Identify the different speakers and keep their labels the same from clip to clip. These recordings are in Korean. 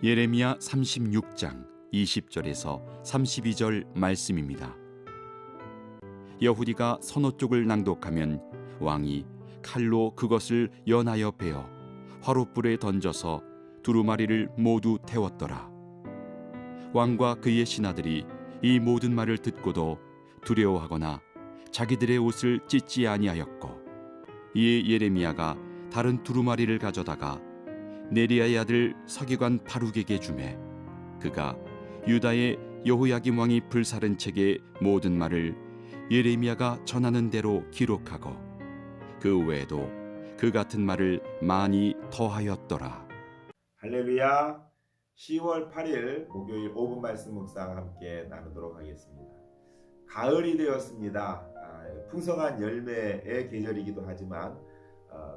Speaker 1: 예레미야 36장 20절에서 32절 말씀입니다. 여후디가 선호 쪽을 낭독하면 왕이 칼로 그것을 연하여 베어 화롯불에 던져서 두루마리를 모두 태웠더라. 왕과 그의 신하들이 이 모든 말을 듣고도 두려워하거나 자기들의 옷을 찢지 아니하였고 이에 예레미야가 다른 두루마리를 가져다가 네리아의 아들 서기관 바룩에게 주매 그가 유다의 여호야김 왕이 불사른 책의 모든 말을 예레미야가 전하는 대로 기록하고 그 외에도 그 같은 말을 많이 더하였더라.
Speaker 2: 할렐루야. 10월 8일 목요일 5분 말씀 묵상 함께 나누도록 하겠습니다. 가을이 되었습니다. 아, 풍성한 열매의 계절이기도 하지만 어,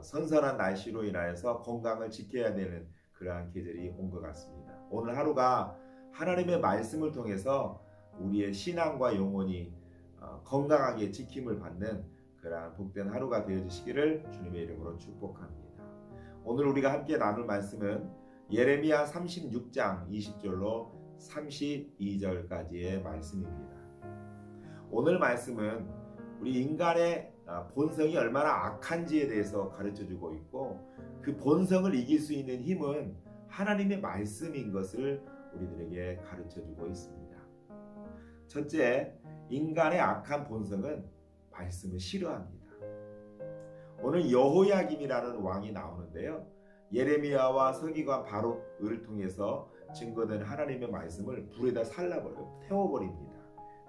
Speaker 2: 선선한 날씨로 인하여서 건강을 지켜야 되는 그러한 계절이 온 것 같습니다. 오늘 하루가 하나님의 말씀을 통해서 우리의 신앙과 영혼이 어, 건강하게 지킴을 받는 그러한 복된 하루가 되어주시기를 주님의 이름으로 축복합니다. 오늘 우리가 함께 나눌 말씀은 예레미야 36장 20절로 32절까지의 말씀입니다. 오늘 말씀은 우리 인간의 아, 본성이 얼마나 악한지에 대해서 가르쳐 주고 있고 그 본성을 이길 수 있는 힘은 하나님의 말씀인 것을 우리들에게 가르쳐 주고 있습니다. 첫째, 인간의 악한 본성은 말씀을 싫어합니다. 오늘 여호야김이라는 왕이 나오는데요. 예레미야와 서기관 바룩을 통해서 증거된 하나님의 말씀을 불에다 살라버려 태워버립니다.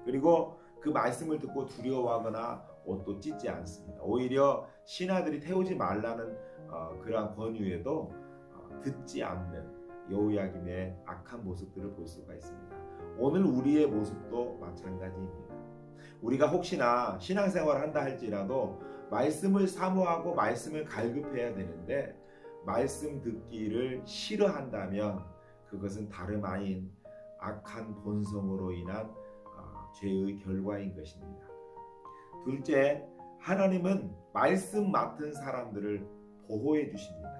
Speaker 2: 그리고 그 말씀을 듣고 두려워하거나 옷도 찢지 않습니다. 오히려 신하들이 태우지 말라는 어, 그러한 권유에도 어, 듣지 않는 여호야김의 악한 모습들을 볼 수가 있습니다. 오늘 우리의 모습도 마찬가지입니다. 우리가 혹시나 신앙생활을 한다 할지라도 말씀을 사모하고 말씀을 갈급해야 되는데 말씀 듣기를 싫어한다면 그것은 다름 아닌 악한 본성으로 인한 어, 죄의 결과인 것입니다. 둘째, 하나님은 말씀 맡은 사람들을 보호해 주십니다.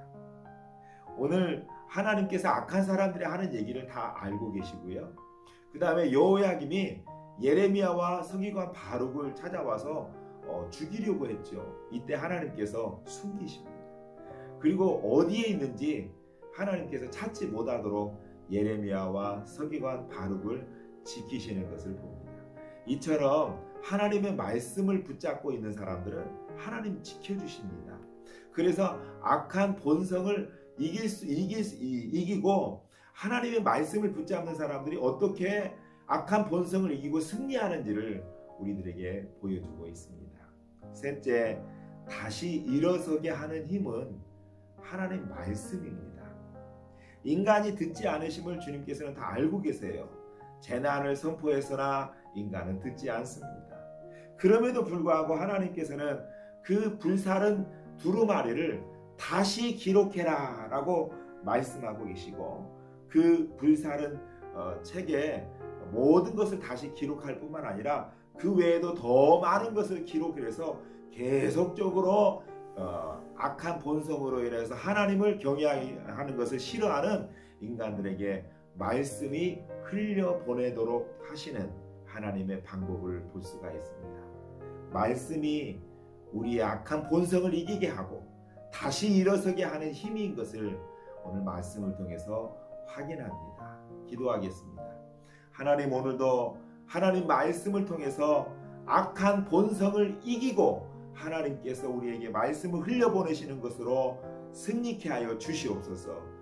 Speaker 2: 오늘 하나님께서 악한 사람들이 하는 얘기를 다 알고 계시고요. 그 다음에 여호야김이 예레미야와 서기관 바룩을 찾아와서 어, 죽이려고 했죠. 이때 하나님께서 숨기십니다. 그리고 어디에 있는지 하나님께서 찾지 못하도록 예레미야와 서기관 바룩을 지키시는 것을 봅니다. 이처럼 하나님의 말씀을 붙잡고 있는 사람들은 하나님 지켜주십니다. 그래서 악한 본성을 이길 수 이길 수, 이, 이기고 하나님의 말씀을 붙잡는 사람들이 어떻게 악한 본성을 이기고 승리하는지를 우리들에게 보여주고 있습니다. 셋째, 다시 일어서게 하는 힘은 하나님 말씀입니다. 인간이 듣지 않으심을 주님께서는 다 알고 계세요. 재난을 선포했으나 인간은 듣지 않습니다. 그럼에도 불구하고 하나님께서는 그 불살은 두루마리를 다시 기록해라 라고 말씀하고 계시고 그 불살은 어, 책에 모든 것을 다시 기록할 뿐만 아니라 그 외에도 더 많은 것을 기록해서 계속적으로 어, 악한 본성으로 인해서 하나님을 경외하는 것을 싫어하는 인간들에게 말씀이 흘려 보내도록 하시는 하나님의 방법을 볼 수가 있습니다. 말씀이 우리의 악한 본성을 이기게 하고 다시 일어서게 하는 힘인 것을 오늘 말씀을 통해서 확인합니다. 기도하겠습니다. 하나님 오늘도 하나님 말씀을 통해서 악한 본성을 이기고 하나님께서 우리에게 말씀을 흘려보내시는 것으로 승리케 하여 주시옵소서